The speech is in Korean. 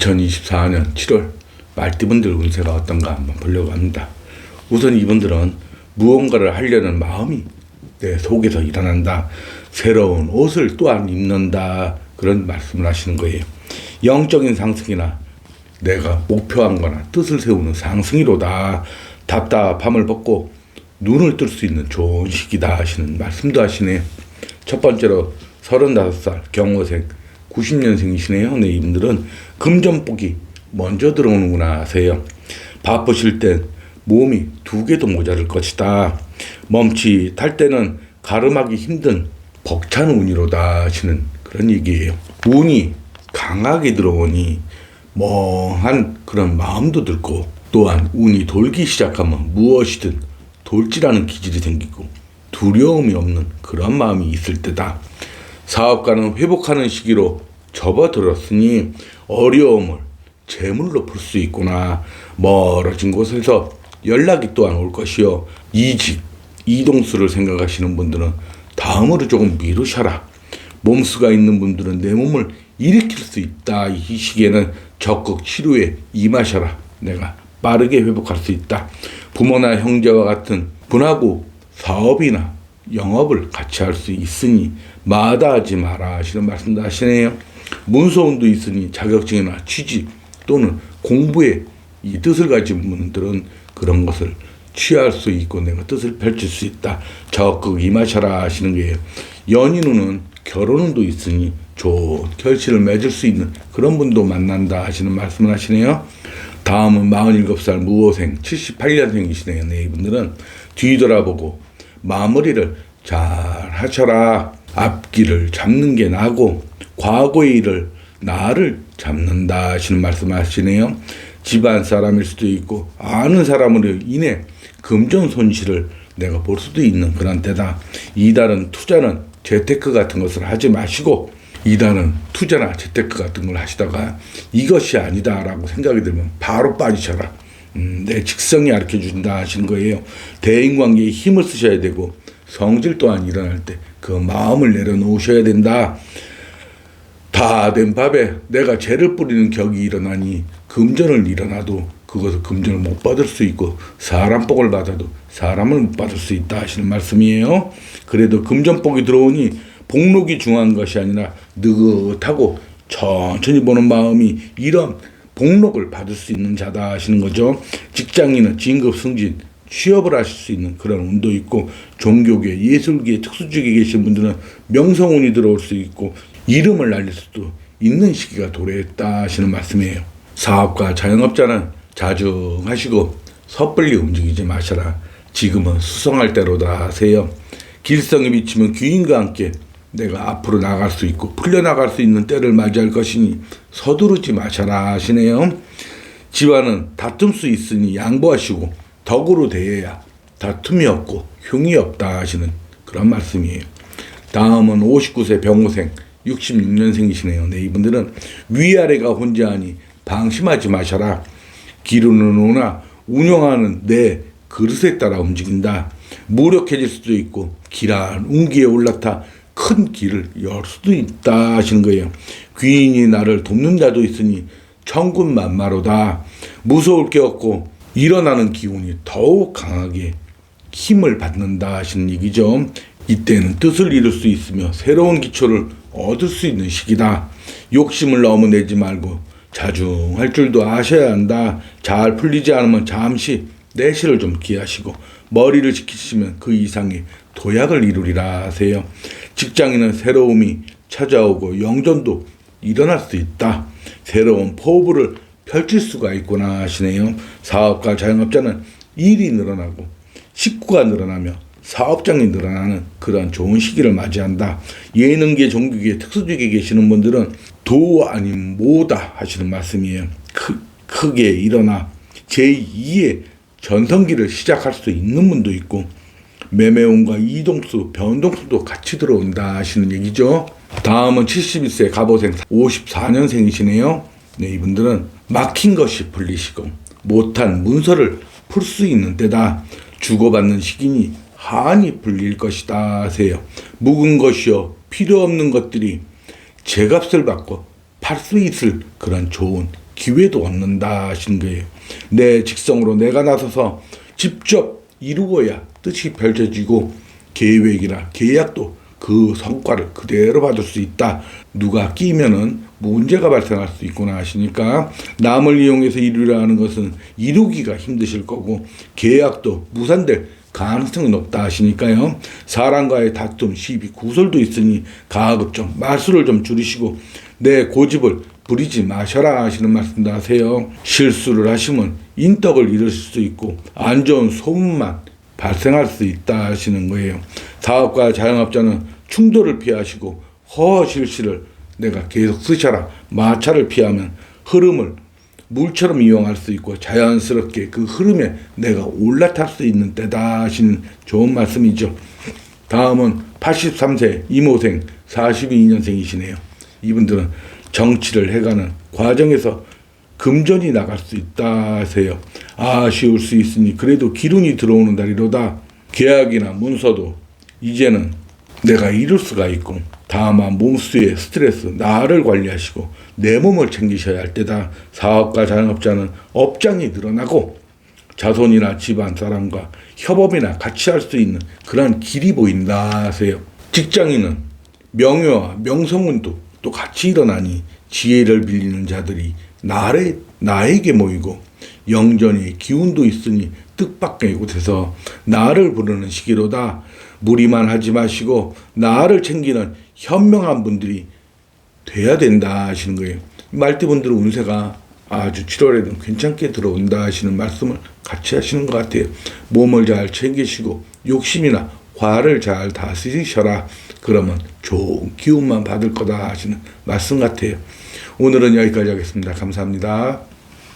2024년 7월 말띠분들 운세가 어떤가 한번 보려고 합니다. 우선 이분들은 무언가를 하려는 마음이 내 속에서 일어난다. 새로운 옷을 또한 입는다. 그런 말씀을 하시는 거예요. 영적인 상승이나 내가 목표한 거나 뜻을 세우는 상승이로다. 답답함을 벗고 눈을 뜰 수 있는 좋은 시기다 하시는 말씀도 하시네요. 첫 번째로 35살 경호생 90년생이시네요. 네, 이분들은 금전복이 먼저 들어오는구나 하세요. 바쁘실 땐 몸이 두 개도 모자랄 것이다. 멈칫할 때는 가름하기 힘든 벅찬 운이로다 하시는 그런 얘기예요. 운이 강하게 들어오니 멍한 그런 마음도 들고 또한 운이 돌기 시작하면 무엇이든 돌지라는 기질이 생기고 두려움이 없는 그런 마음이 있을 때다. 사업가는 회복하는 시기로 접어들었으니 어려움을 재물로 풀 수 있구나. 멀어진 곳에서 연락이 또한 올 것이요. 이직, 이동수를 생각하시는 분들은 다음으로 조금 미루셔라. 몸수가 있는 분들은 내 몸을 일으킬 수 있다. 이 시기에는 적극 치료에 임하셔라. 내가 빠르게 회복할 수 있다. 부모나 형제와 같은 분하고 사업이나 영업을 같이 할 수 있으니 마다하지 마라 하시는 말씀도 하시네요. 문서운도 있으니 자격증이나 취직 또는 공부에 이 뜻을 가진 분들은 그런 것을 취할 수 있고 내가 뜻을 펼칠 수 있다. 적극 임하셔라 하시는 거예요. 연인운은 결혼운도 있으니 좋은 결실을 맺을 수 있는 그런 분도 만난다 하시는 말씀을 하시네요. 다음은 47살 무호생 78년생이시네요. 네, 이분들은 뒤돌아보고 마무리를 잘 하셔라. 앞길을 잡는 게 나고 과거의 일을 나를 잡는다 하시는 말씀 하시네요. 집안 사람일 수도 있고 아는 사람으로 인해 금전 손실을 내가 볼 수도 있는 그런 때다. 이달은 투자는 재테크 같은 것을 하지 마시고 이달은 투자나 재테크 같은 걸 하시다가 이것이 아니다라고 생각이 들면 바로 빠지셔라. 음, 내 직성이 가르쳐 준다 하시는 거예요. 대인 관계에 힘을 쓰셔야 되고 성질 또한 일어날 때 그 마음을 내려놓으셔야 된다. 다 된 밥에 내가 죄를 뿌리는 격이 일어나니 금전을 일어나도 그것을 금전을 못 받을 수 있고 사람 복을 받아도 사람을 못 받을 수 있다 하시는 말씀이에요. 그래도 금전 복이 들어오니 복록이 중요한 것이 아니라 느긋하고 천천히 보는 마음이 이런 복록을 받을 수 있는 자다 하시는 거죠. 직장인은 진급 승진, 취업을 하실 수 있는 그런 운도 있고 종교계, 예술계, 특수직에 계신 분들은 명성운이 들어올 수 있고 이름을 날릴 수도 있는 시기가 도래했다 하시는 말씀이에요. 사업가, 자영업자는 자중하시고 섣불리 움직이지 마셔라. 지금은 수성할 때로다 하세요. 길성이 비치면 귀인과 함께 내가 앞으로 나갈 수 있고 풀려나갈 수 있는 때를 맞이할 것이니 서두르지 마셔라 하시네요. 집안은 다툼 수 있으니 양보하시고 덕으로 대해야 다툼이 없고 흉이 없다 하시는 그런 말씀이에요. 다음은 59세 병호생 66년생이시네요. 네, 이분들은 위아래가 혼자하니 방심하지 마셔라. 기르는 오나 운영하는 내 그릇에 따라 움직인다. 무력해질 수도 있고 길한 운기에 올라타 큰 길을 열 수도 있다 하시는 거예요. 귀인이 나를 돕는 자도 있으니 천군 만마로다. 무서울 게 없고 일어나는 기운이 더욱 강하게 힘을 받는다 하시는 얘기죠. 이때는 뜻을 이룰 수 있으며 새로운 기초를 얻을 수 있는 시기다. 욕심을 너무 내지 말고 자중할 줄도 아셔야 한다. 잘 풀리지 않으면 잠시 내실을 좀 기하시고 머리를 지키시면 그 이상의 도약을 이루리라 하세요. 직장인은 새로움이 찾아오고 영전도 일어날 수 있다. 새로운 포부를 펼칠 수가 있구나 하시네요. 사업가 자영업자는 일이 늘어나고 식구가 늘어나며 사업장이 늘어나는 그런 좋은 시기를 맞이한다. 예능계, 종교계, 특수직에 계시는 분들은 도 아닌 모다 하시는 말씀이에요. 크, 크게 일어나 제2의 전성기를 시작할 수 있는 분도 있고 매매운과 이동수, 변동수도 같이 들어온다 하시는 얘기죠. 다음은 71세 갑오생 54년생이시네요. 네, 이분들은 막힌 것이 풀리시고 못한 문서를 풀 수 있는 때다. 주고받는 시기니 한이 풀릴 것이다 하세요. 묵은 것이요 필요 없는 것들이 제값을 받고 팔 수 있을 그런 좋은 기회도 얻는다 하시는 거예요. 내 직성으로 내가 나서서 직접 이루어야 뜻이 펼쳐지고 계획이나 계약도 그 성과를 그대로 받을 수 있다. 누가 끼면은 문제가 발생할 수 있구나 하시니까 남을 이용해서 이루려 하는 것은 이루기가 힘드실 거고 계약도 무산될 가능성이 높다 하시니까요. 사람과의 다툼, 시비, 구설도 있으니 가급적 말수를 좀 줄이시고 내 고집을 부리지 마셔라 하시는 말씀도 하세요. 실수를 하시면 인덕을 잃으실 수 있고 안 좋은 소문만 발생할 수 있다 하시는 거예요. 사업가 자영업자는 충돌을 피하시고 허실시를 내가 계속 쓰셔라. 마찰을 피하면 흐름을 물처럼 이용할 수 있고 자연스럽게 그 흐름에 내가 올라탈 수 있는 때다 하시는 좋은 말씀이죠. 다음은 83세 이모생 42년생이시네요. 이분들은 정치를 해가는 과정에서 금전이 나갈 수 있다 하세요. 아쉬울 수 있으니 그래도 기운이 들어오는 달이로다. 계약이나 문서도 이제는 내가 이룰 수가 있고 다만 몸수의 스트레스 나를 관리하시고 내 몸을 챙기셔야 할 때다. 사업가 자영업자는 업장이 늘어나고 자손이나 집안 사람과 협업이나 같이 할 수 있는 그런 길이 보인다 하세요. 직장인은 명예와 명성운도 또 같이 일어나니 지혜를 빌리는 자들이 나를, 나에게 모이고 영전의 기운도 있으니 뜻밖의 곳에서 나를 부르는 시기로다. 무리만 하지 마시고 나를 챙기는 현명한 분들이 돼야 된다 하시는 거예요. 말띠분들은 운세가 아주 7월에는 괜찮게 들어온다 하시는 말씀을 같이 하시는 것 같아요. 몸을 잘 챙기시고 욕심이나 화를 잘 다스리셔라. 그러면 좋은 기운만 받을 거다 하시는 말씀 같아요. 오늘은 여기까지 하겠습니다. 감사합니다.